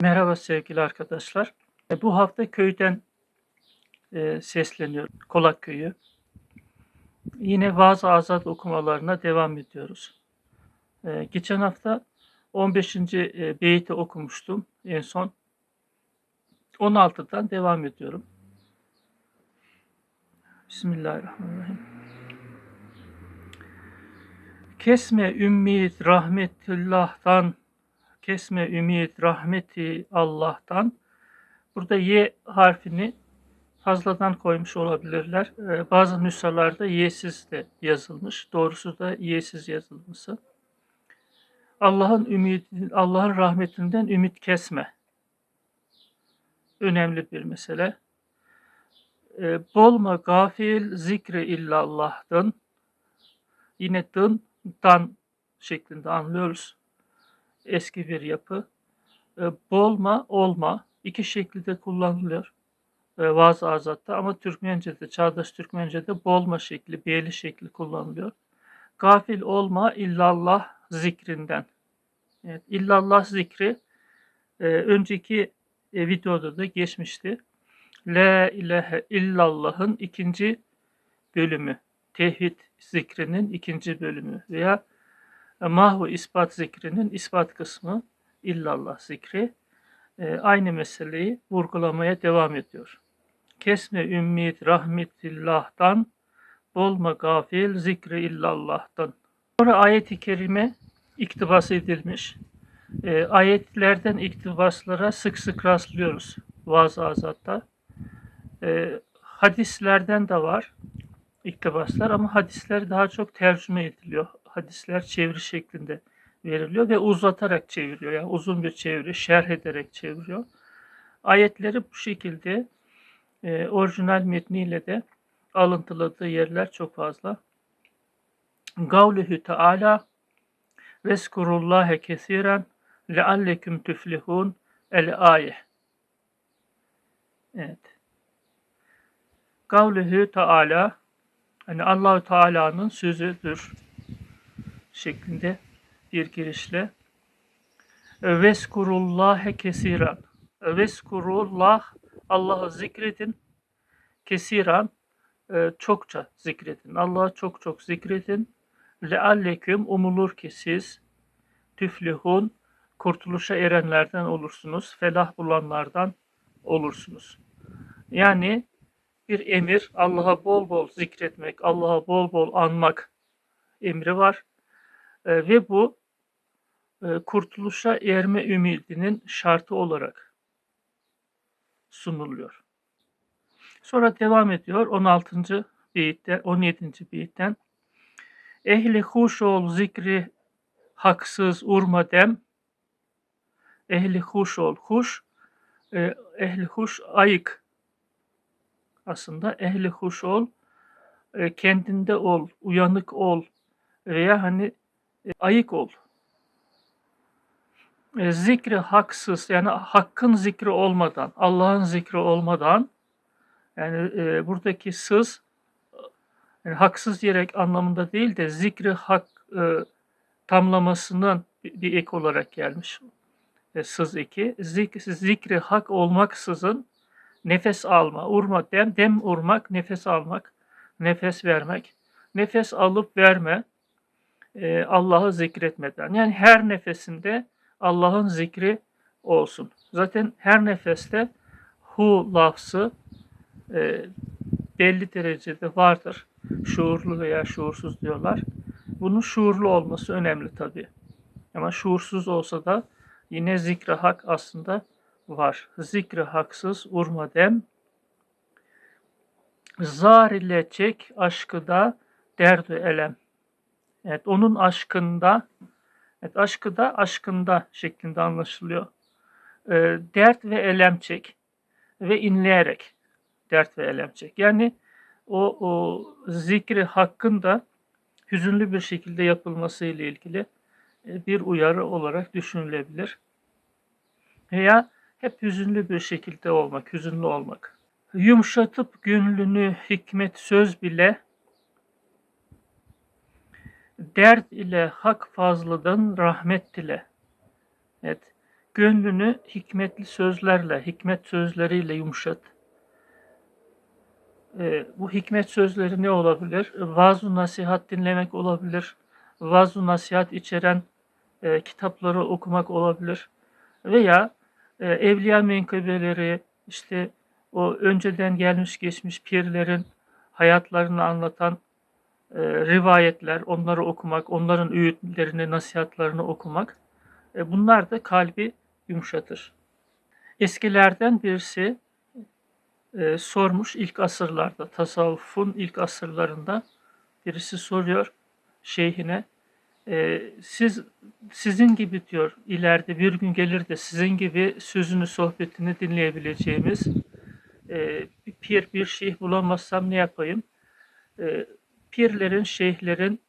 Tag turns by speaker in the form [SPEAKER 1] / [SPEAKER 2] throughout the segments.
[SPEAKER 1] Merhaba sevgili arkadaşlar. E, Bu hafta köyden e, sesleniyorum. Kolak köyü. Yine vaaz azat okumalarına devam ediyoruz. E, geçen hafta 15. e, beyti okumuştum en son. 16'dan devam ediyorum. Bismillahirrahmanirrahim. Kesme ümit rahmetullah'tan kesme ümit rahmeti Allah'tan. Burada Y harfini fazladan koymuş olabilirler. Ee, bazı nüshalarda Y'siz de yazılmış. Doğrusu da Y'siz yazılması. Allah'ın ümidi, Allah'ın rahmetinden ümit kesme. Önemli bir mesele. Ee, bolma gafil zikri illallah'tan. Yine dın, dan şeklinde anlıyoruz eski bir yapı. E, bolma, olma iki şekilde kullanılıyor e, vaaz azatta ama Türkmence'de, çağdaş Türkmence'de bolma şekli, beyli şekli kullanılıyor. Gafil olma illallah zikrinden. Evet, illallah zikri e, önceki e, videoda da geçmişti. La ilahe illallah'ın ikinci bölümü. Tevhid zikrinin ikinci bölümü veya mahvu ispat zikrinin ispat kısmı illallah zikri e, aynı meseleyi vurgulamaya devam ediyor. Kesme ümmid rahmetillah'tan bolma gafil zikri illallah'tan. Sonra ayet-i kerime iktibas edilmiş. E, ayetlerden iktibaslara sık sık rastlıyoruz vaaz azatta. E, hadislerden de var iktibaslar ama hadisler daha çok tercüme ediliyor hadisler çeviri şeklinde veriliyor ve uzatarak çeviriyor. Yani uzun bir çeviri, şerh ederek çeviriyor. Ayetleri bu şekilde e, orijinal metniyle de alıntıladığı yerler çok fazla. Gavluhu Teala Veskurullâhe kesiren lealleküm tüflihun el ayeh. Evet. Gavluhu Teala hani Allahu Teala'nın sözüdür şeklinde bir girişle Veskurullâhe kesiran Veskurullah Allah'ı zikredin kesiran e, çokça zikredin. Allah'ı çok çok zikredin. Lealleküm umulur ki siz tüflihun kurtuluşa erenlerden olursunuz. Felah bulanlardan olursunuz. Yani bir emir Allah'a bol bol zikretmek, Allah'a bol bol anmak emri var. E, ve bu e, kurtuluşa erme ümidinin şartı olarak sunuluyor. Sonra devam ediyor 16. beyitte 17. beyitten Ehli huş ol zikri haksız urma dem Ehli huş ol huş e, ehli huş ayık aslında ehli huş ol e, kendinde ol uyanık ol veya hani ayık ol. E, zikri haksız yani hakkın zikri olmadan, Allah'ın zikri olmadan yani e, buradaki sız yani haksız diyerek anlamında değil de zikri hak e, tamlamasının bir, bir ek olarak gelmiş. E, sız eki. Zik, zikri hak olmaksızın nefes alma, urma, dem, dem urmak, nefes almak, nefes vermek. Nefes alıp verme, e, Allah'ı zikretmeden. Yani her nefesinde Allah'ın zikri olsun. Zaten her nefeste hu lafzı e, belli derecede vardır. Şuurlu veya şuursuz diyorlar. Bunun şuurlu olması önemli tabi. Ama şuursuz olsa da yine zikri hak aslında var. Zikri haksız urma dem. Zar ile çek aşkı da derdü elem. Evet, onun aşkında, evet, aşkı da aşkında şeklinde anlaşılıyor. E, dert ve elem çek ve inleyerek dert ve elem çek. Yani o, o zikri hakkında hüzünlü bir şekilde yapılması ile ilgili e, bir uyarı olarak düşünülebilir. Veya hep hüzünlü bir şekilde olmak, hüzünlü olmak. Yumuşatıp gönlünü hikmet söz bile dert ile hak fazladan rahmet dile. Evet. gönlünü hikmetli sözlerle, hikmet sözleriyle yumuşat. Ee, bu hikmet sözleri ne olabilir? Vaaz-ı nasihat dinlemek olabilir. Vaaz-ı nasihat içeren e, kitapları okumak olabilir. Veya e, evliya menkıbeleri, işte o önceden gelmiş geçmiş pirlerin hayatlarını anlatan e, rivayetler, onları okumak, onların öğütlerini, nasihatlarını okumak, e, bunlar da kalbi yumuşatır. Eskilerden birisi e, sormuş ilk asırlarda, tasavvufun ilk asırlarında birisi soruyor şeyhine, siz sizin gibi diyor ileride bir gün gelir de sizin gibi sözünü sohbetini dinleyebileceğimiz bir pir bir şeyh bulamazsam ne yapayım? Pirlerin, şeyhlerin,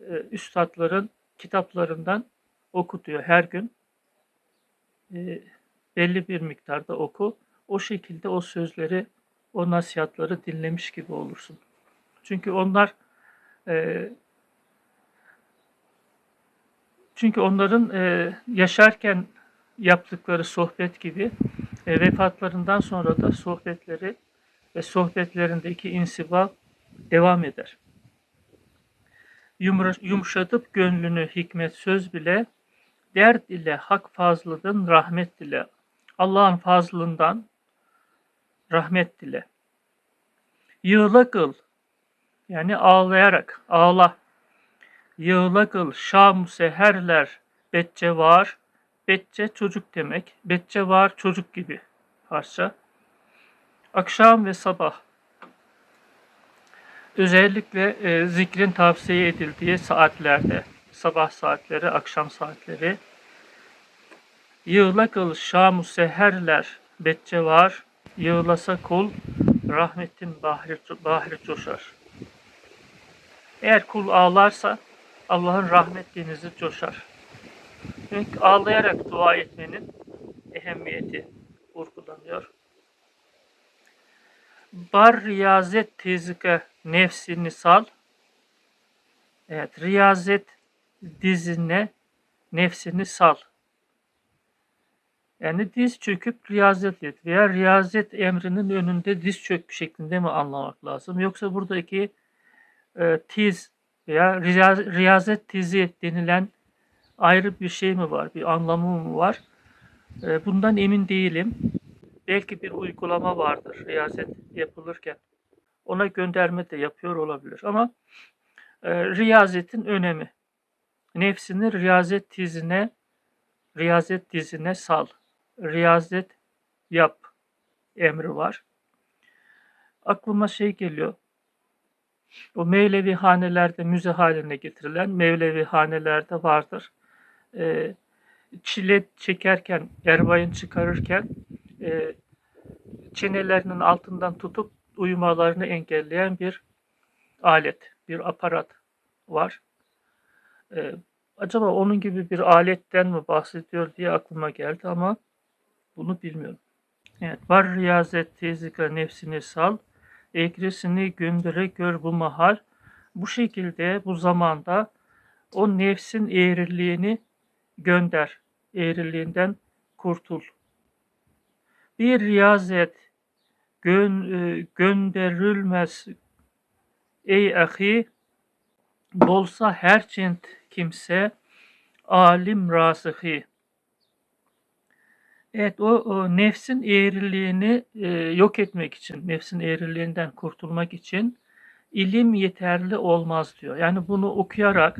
[SPEAKER 1] e, üstadların kitaplarından oku diyor her gün. E, belli bir miktarda oku. O şekilde o sözleri, o nasihatları dinlemiş gibi olursun. Çünkü onlar e, çünkü onların yaşarken yaptıkları sohbet gibi vefatlarından sonra da sohbetleri ve sohbetlerindeki insiba devam eder. Yumuşatıp gönlünü hikmet söz bile, dert ile hak fazlının rahmet dile. Allah'ın fazlından rahmet dile. Yığla kıl, yani ağlayarak, ağla. Yığla kıl, şam seherler, betçe var, betçe çocuk demek, betçe var çocuk gibi parça. Akşam ve sabah, özellikle e, zikrin tavsiye edildiği saatlerde, sabah saatleri, akşam saatleri, Yığla kıl şamu seherler, betçe var, yığlasa kul, rahmetin bahri, bahri coşar. Eğer kul ağlarsa, Allah'ın rahmet denizi coşar. Çünkü ağlayarak dua etmenin ehemmiyeti vurgulanıyor. Bar riyazet tezike nefsini sal. Evet, riyazet dizine nefsini sal. Yani diz çöküp riyazet et veya riyazet emrinin önünde diz çök şeklinde mi anlamak lazım? Yoksa buradaki e, tiz veya riyaz, riyazet tizi denilen ayrı bir şey mi var, bir anlamı mı var? E, bundan emin değilim. Belki bir uygulama vardır riyazet yapılırken. Ona gönderme de yapıyor olabilir. Ama e, riyazetin önemi. Nefsini riyazet dizine, riyazet dizine sal. Riyazet yap emri var. Aklıma şey geliyor. O Mevlevi hanelerde müze haline getirilen Mevlevi hanelerde vardır. E, çile çekerken, erbayın çıkarırken e, çenelerinin altından tutup uyumalarını engelleyen bir alet, bir aparat var. E, acaba onun gibi bir aletten mi bahsediyor diye aklıma geldi ama bunu bilmiyorum. Evet, var riyazet tezika nefsini sal, ekresini gündüre gör bu mahal. Bu şekilde bu zamanda o nefsin eğriliğini gönder, eğriliğinden kurtul. Bir riyazet gön, e, gönderilmez ey ahi bolsa her çint kimse alim rasıhi. Evet o, o nefsin eğriliğini e, yok etmek için, nefsin eğriliğinden kurtulmak için ilim yeterli olmaz diyor. Yani bunu okuyarak,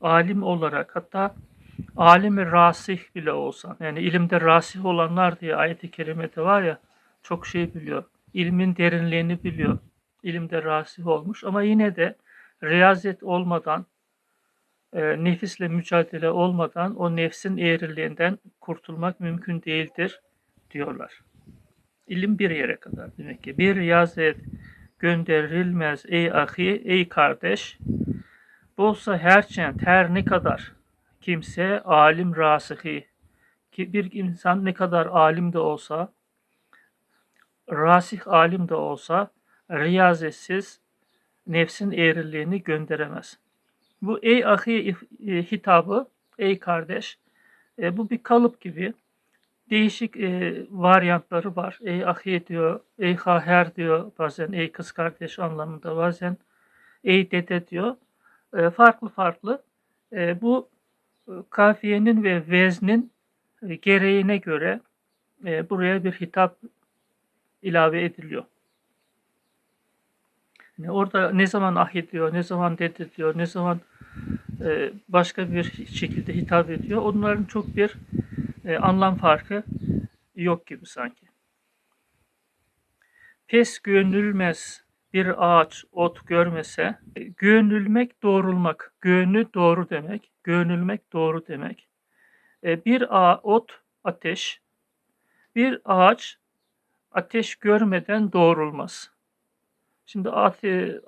[SPEAKER 1] alim olarak hatta alimi rasih bile olsan, yani ilimde rasih olanlar diye ayet-i kerimede var ya, çok şey biliyor. İlmin derinliğini biliyor. İlimde rasih olmuş ama yine de riyazet olmadan, e, nefisle mücadele olmadan o nefsin eğriliğinden kurtulmak mümkün değildir diyorlar. İlim bir yere kadar demek ki. Bir riyazet gönderilmez ey ahi, ey kardeş. Bolsa her çent, her ne kadar kimse alim rasihi ki bir insan ne kadar alim de olsa rasih alim de olsa riyazetsiz nefsin eğriliğini gönderemez. Bu ey ahi hitabı, ey kardeş, e, bu bir kalıp gibi. değişik e, varyantları var. Ey ahi diyor, ey haher diyor bazen, ey kız kardeş anlamında bazen, ey dede diyor. E, farklı farklı. E, bu e, kafiyenin ve veznin e, gereğine göre e, buraya bir hitap ilave ediliyor. Yani orada ne zaman ahi diyor, ne zaman dede diyor, ne zaman e, başka bir şekilde hitap ediyor. Onların çok bir e, anlam farkı yok gibi sanki. Pes gönülmez bir ağaç ot görmese, e, gönülmek doğrulmak, gönlü doğru demek, gönülmek doğru demek. E, bir ot ateş, bir ağaç ateş görmeden doğrulmaz. Şimdi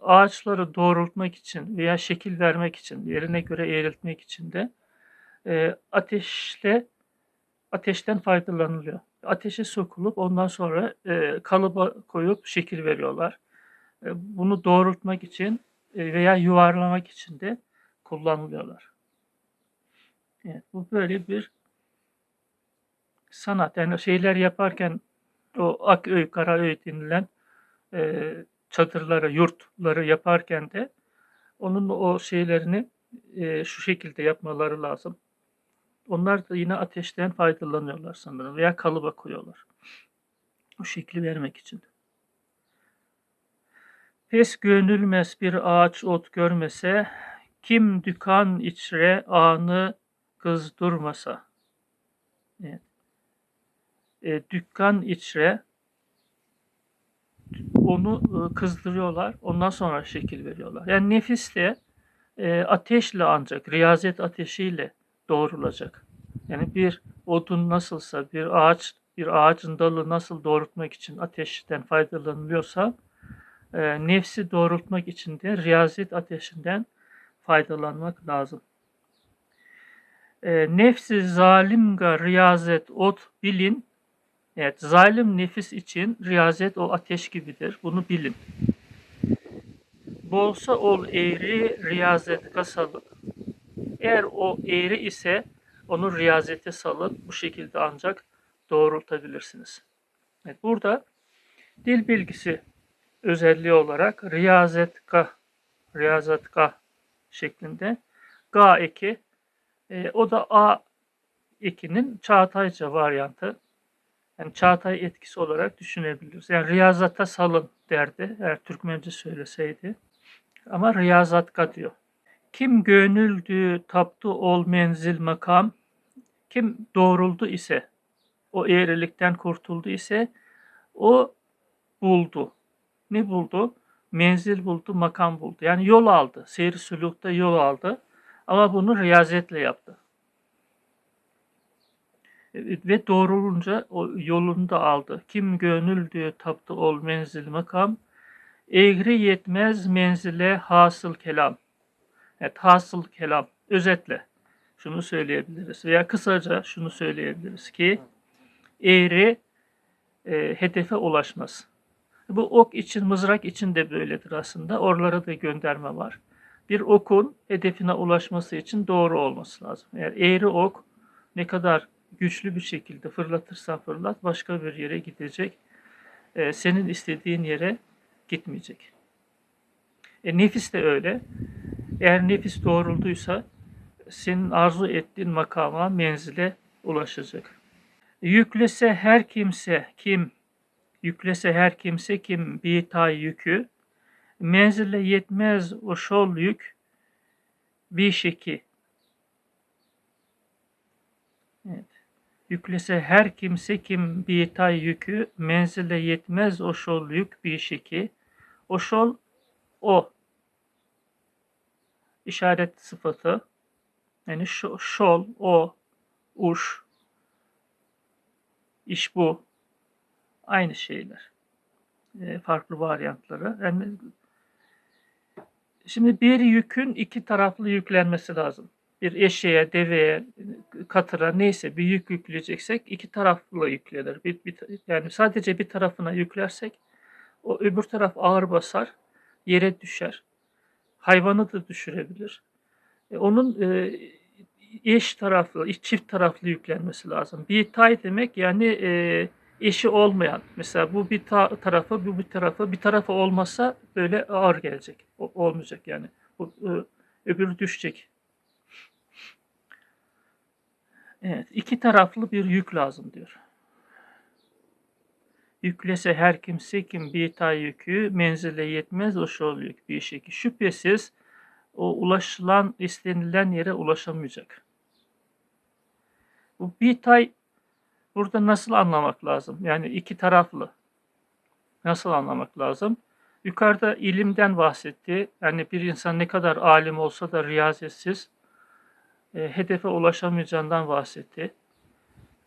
[SPEAKER 1] ağaçları doğrultmak için veya şekil vermek için, yerine göre eğriltmek için de e, ateşle ateşten faydalanılıyor. Ateşe sokulup ondan sonra e, kalıba koyup şekil veriyorlar. E, bunu doğrultmak için e, veya yuvarlamak için de kullanılıyorlar. Evet, bu böyle bir sanat. Yani şeyler yaparken o Aköy, Karaöy denilen e, çadırları, yurtları yaparken de onun o şeylerini e, şu şekilde yapmaları lazım. Onlar da yine ateşten faydalanıyorlar sanırım veya kalıba koyuyorlar. O şekli vermek için. Pes gönülmez bir ağaç ot görmese, kim dükan içre anı kızdurmasa. Evet. E, dükkan içre onu e, kızdırıyorlar. Ondan sonra şekil veriyorlar. Yani nefis de e, ateşle ancak, riyazet ateşiyle doğrulacak. Yani bir odun nasılsa, bir ağaç, bir ağacın dalı nasıl doğrultmak için ateşten faydalanılıyorsa, e, nefsi doğrultmak için de riyazet ateşinden faydalanmak lazım. E, nefsi zalimga riyazet ot bilin, Evet, zalim nefis için riyazet o ateş gibidir. Bunu bilin. Bolsa ol eğri riyazet kasalık. Eğer o eğri ise onu riyazete salın. Bu şekilde ancak doğrultabilirsiniz. Evet, burada dil bilgisi özelliği olarak riyazet ka, riyazet ka şeklinde ga eki e, o da a ekinin Çağatayca varyantı yani Çağatay etkisi olarak düşünebiliriz. Yani riyazata salın derdi eğer Türkmence söyleseydi. Ama riyazatka diyor. Kim gönüldü taptı ol menzil makam, kim doğruldu ise, o eğrilikten kurtuldu ise, o buldu. Ne buldu? Menzil buldu, makam buldu. Yani yol aldı. Seyir sülükte yol aldı. Ama bunu riyazetle yaptı ve doğrulunca o yolunu da aldı. Kim gönül diyor taptı ol menzil makam. Eğri yetmez menzile hasıl kelam. Evet hasıl kelam. Özetle şunu söyleyebiliriz veya kısaca şunu söyleyebiliriz ki eğri e, hedefe ulaşmaz. Bu ok için, mızrak için de böyledir aslında. Oralara da gönderme var. Bir okun hedefine ulaşması için doğru olması lazım. Eğer eğri ok ne kadar güçlü bir şekilde fırlatırsan fırlat başka bir yere gidecek. E, senin istediğin yere gitmeyecek. E, nefis de öyle. Eğer nefis doğrulduysa senin arzu ettiğin makama, menzile ulaşacak. Yüklese her kimse kim, yüklese her kimse kim bir tay yükü, menzile yetmez o şol yük bir şeki. Evet. Yüklese her kimse kim bir tay yükü, menzile yetmez o şol yük bir şeki. O şol o. işaret sıfatı. Yani şo, şol, o, uş, iş bu. Aynı şeyler. E, farklı varyantları. Yani şimdi bir yükün iki taraflı yüklenmesi lazım bir eşeğe, deveye, katıra neyse bir yük yükleyeceksek iki taraflı yüklenir. Bir, bir, yani sadece bir tarafına yüklersek o öbür taraf ağır basar, yere düşer. Hayvanı da düşürebilir. E, onun e, eş taraflı, çift taraflı yüklenmesi lazım. Bir tay demek yani e, eşi olmayan. Mesela bu bir ta- tarafı, bu bir tarafı. Bir tarafı olmasa böyle ağır gelecek. O- olmayacak yani. Bu, e, öbürü düşecek. Evet, iki taraflı bir yük lazım diyor. Yüklese her kimse kim bir tay yükü menzile yetmez o şol yük bir şey. Şüphesiz o ulaşılan istenilen yere ulaşamayacak. Bu bir tay burada nasıl anlamak lazım? Yani iki taraflı. Nasıl anlamak lazım? Yukarıda ilimden bahsetti. Yani bir insan ne kadar alim olsa da riyazetsiz e, hedefe ulaşamayacağından bahsetti.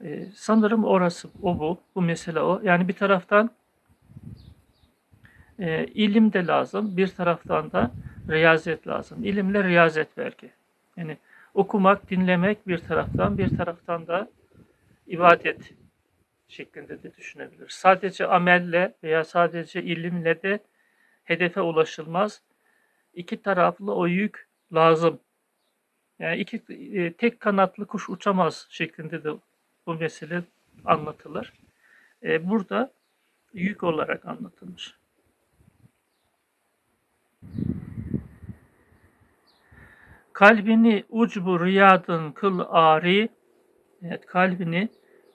[SPEAKER 1] E, sanırım orası o bu. Bu mesele o. Yani bir taraftan e, ilim de lazım. Bir taraftan da riyazet lazım. İlimle riyazet belki. Yani okumak, dinlemek bir taraftan, bir taraftan da ibadet şeklinde de düşünebilir. Sadece amelle veya sadece ilimle de hedefe ulaşılmaz. İki taraflı o yük lazım. Yani iki e, tek kanatlı kuş uçamaz şeklinde de bu mesele anlatılır. E, burada yük olarak anlatılmış. Kalbini ucbu riyadın kıl ari, evet kalbini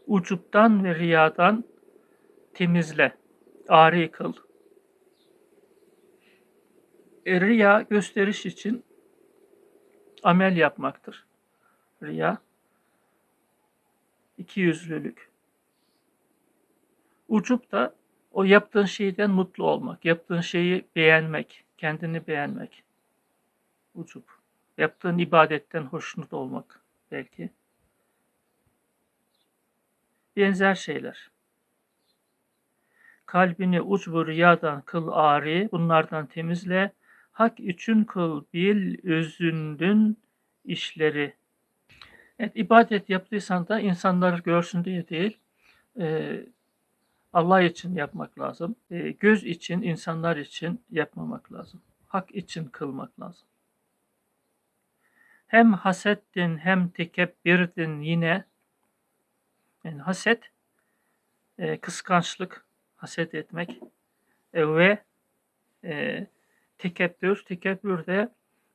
[SPEAKER 1] ucuptan ve riyadan temizle, ari kıl. E, riya gösteriş için amel yapmaktır. Riya, iki yüzlülük. Ucup da o yaptığın şeyden mutlu olmak, yaptığın şeyi beğenmek, kendini beğenmek. Ucup. Yaptığın ibadetten hoşnut olmak belki. Benzer şeyler. Kalbini ucbu riyadan kıl ari, bunlardan temizle. Hak için kıl bil özündün işleri. Evet, ibadet yaptıysan da insanlar görsün diye değil, e, Allah için yapmak lazım. E, göz için, insanlar için yapmamak lazım. Hak için kılmak lazım. Hem hasettin hem tekebbirdin yine. Yani haset, e, kıskançlık, haset etmek e, ve e, tekebbür, tekebbür de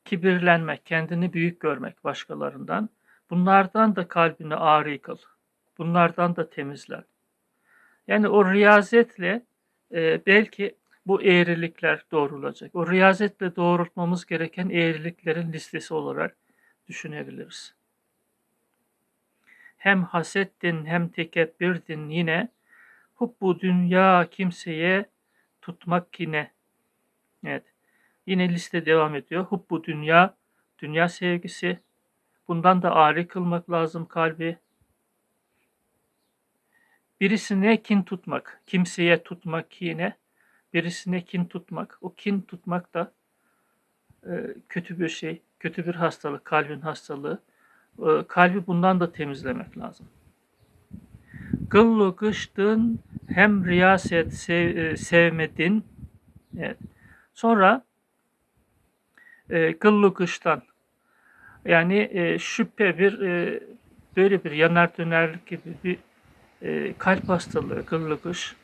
[SPEAKER 1] kibirlenmek, kendini büyük görmek başkalarından. Bunlardan da kalbini ağrı kıl. Bunlardan da temizler. Yani o riyazetle e, belki bu eğrilikler doğrulacak. O riyazetle doğrultmamız gereken eğriliklerin listesi olarak düşünebiliriz. Hem hasettin hem tekebbirdin yine hubbu dünya kimseye tutmak yine. Evet. Yine liste devam ediyor. Hubbu dünya, dünya sevgisi. Bundan da ari kılmak lazım kalbi. Birisine kin tutmak, kimseye tutmak yine. Birisine kin tutmak. O kin tutmak da e, kötü bir şey, kötü bir hastalık, kalbin hastalığı. E, kalbi bundan da temizlemek lazım. Gıllı kıştın hem riyaset sev, e, sevmedin. Evet. Sonra e, gıllı kıştan yani e, şüphe bir e, böyle bir yanar dönerlik gibi bir e, kalp hastalığı, gıllı kış.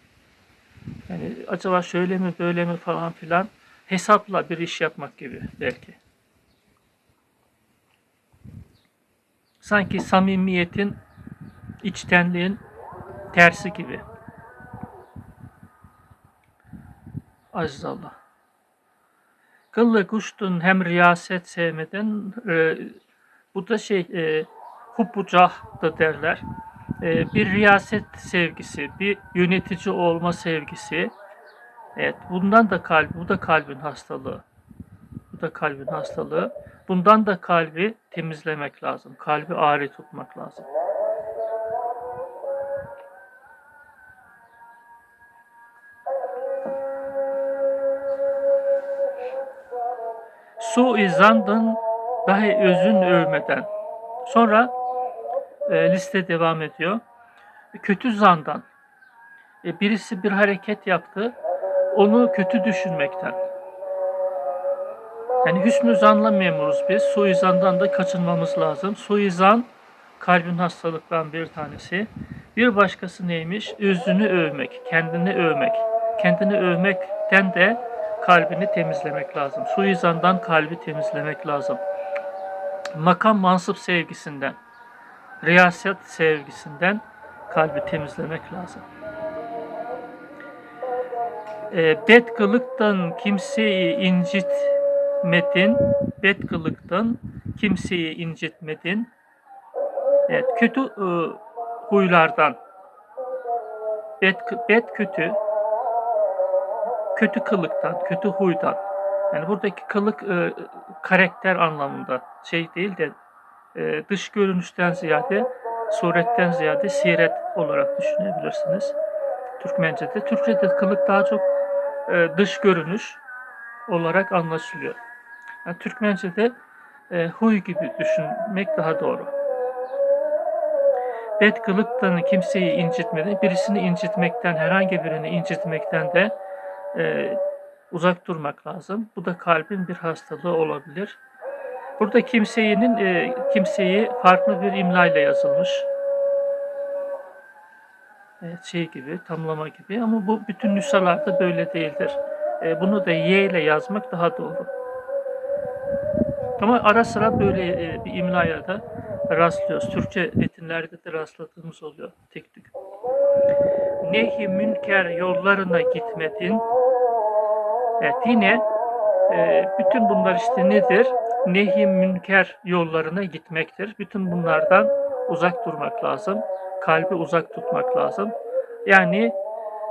[SPEAKER 1] Yani acaba şöyle mi böyle mi falan filan hesapla bir iş yapmak gibi belki. Sanki samimiyetin, içtenliğin tersi gibi. Aziz Allah. Kıllı kuştun hem riyaset sevmeden e, bu da şey e, hubbucah da derler. E, bir riyaset sevgisi, bir yönetici olma sevgisi. Evet, bundan da kalp, bu da kalbin hastalığı. Bu da kalbin hastalığı. Bundan da kalbi temizlemek lazım. Kalbi ağrı tutmak lazım. Su izandın dahi özün övmeden. Sonra e, liste devam ediyor. Kötü zandan. E, birisi bir hareket yaptı. Onu kötü düşünmekten. Yani hüsnü zanla memuruz biz. Suizandan da kaçınmamız lazım. Suizan kalbin hastalıktan bir tanesi. Bir başkası neymiş? Özünü övmek, kendini övmek. Kendini övmekten de kalbini temizlemek lazım. Suizandan kalbi temizlemek lazım. Makam mansıp sevgisinden, riyaset sevgisinden kalbi temizlemek lazım. E, bet kılıktan kimseyi incitmedin, bet kılıktan kimseyi incitmedin. Evet, kötü e, huylardan, bet, bet kötü, kötü kılıktan, kötü huydan. Yani buradaki kılık e, karakter anlamında şey değil de e, dış görünüşten ziyade, suretten ziyade siret olarak düşünebilirsiniz. Türkmence'de. Türkçe'de kılık daha çok e, dış görünüş olarak anlaşılıyor. Yani Türkmence'de e, huy gibi düşünmek daha doğru. Bet kılıktan kimseyi incitmeden, birisini incitmekten, herhangi birini incitmekten de e, uzak durmak lazım. Bu da kalbin bir hastalığı olabilir. Burada kimseyin e, kimseyi farklı bir imla ile yazılmış. Evet, şey gibi, tamlama gibi ama bu bütün nüshalarda böyle değildir. E, bunu da Y ile yazmak daha doğru. Ama ara sıra böyle e, bir imlaya da rastlıyoruz. Türkçe metinlerde de rastladığımız oluyor tek tük. Nehi münker yollarına gitmedin. Evet yine e, bütün bunlar işte nedir? Nehi münker yollarına gitmektir. Bütün bunlardan uzak durmak lazım. Kalbi uzak tutmak lazım. Yani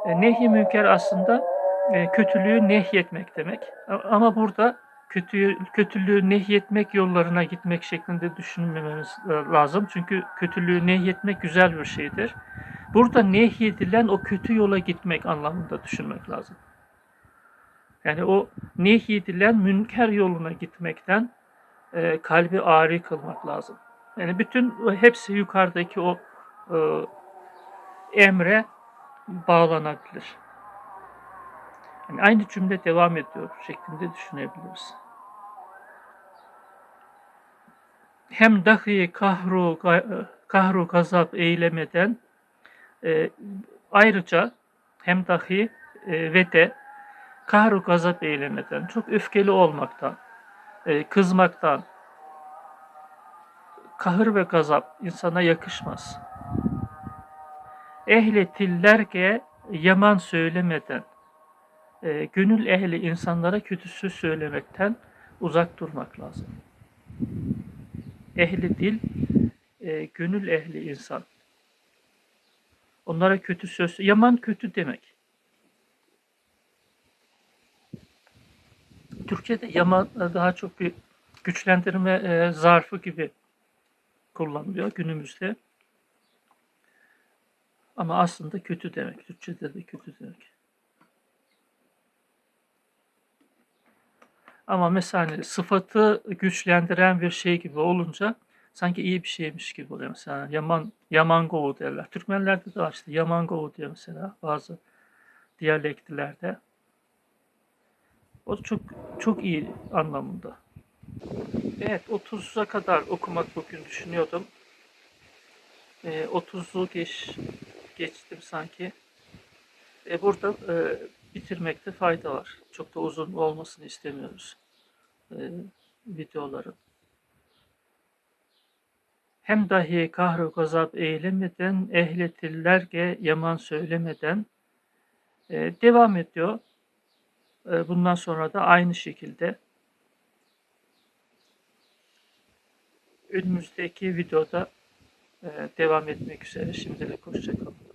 [SPEAKER 1] e, nehi münker aslında e, kötülüğü nehyetmek demek. Ama burada kötüyü, kötülüğü nehyetmek yollarına gitmek şeklinde düşünmememiz e, lazım. Çünkü kötülüğü nehyetmek güzel bir şeydir. Burada nehyedilen o kötü yola gitmek anlamında düşünmek lazım. Yani o nehyedilen münker yoluna gitmekten e, kalbi ağrı kılmak lazım. Yani bütün hepsi yukarıdaki o e, emre bağlanabilir. Yani aynı cümle devam ediyor şeklinde düşünebiliriz. Hem dahi kahru kahru gazap eylemeden e, ayrıca hem dahi e, ve de kahru gazap eylemeden çok öfkeli olmaktan, e, kızmaktan, kahır ve gazap insana yakışmaz. Ehletiller ki yaman söylemeden, e, gönül ehli insanlara kötü söz söylemekten uzak durmak lazım. Ehli dil, e, gönül ehli insan. Onlara kötü söz, yaman kötü demek. Türkçe'de yaman daha çok bir güçlendirme e, zarfı gibi kullanılıyor günümüzde. Ama aslında kötü demek. Türkçe'de de kötü demek. Ama mesela hani sıfatı güçlendiren bir şey gibi olunca sanki iyi bir şeymiş gibi oluyor. Mesela Yaman, Yamangoğu derler. Türkmenlerde de var işte Yamangoğu diyor mesela bazı diyalektlerde. O çok çok iyi anlamında. Evet 30'a kadar okumak bugün düşünüyordum. E, 30'u geç, geçtim sanki. E, burada e, bitirmekte fayda var. Çok da uzun olmasını istemiyoruz e, videoların. Hem dahi kahru gazap eylemeden, ehletillerge yaman söylemeden e, devam ediyor. E, bundan sonra da aynı şekilde önümüzdeki videoda e, devam etmek üzere. Şimdilik hoşçakalın.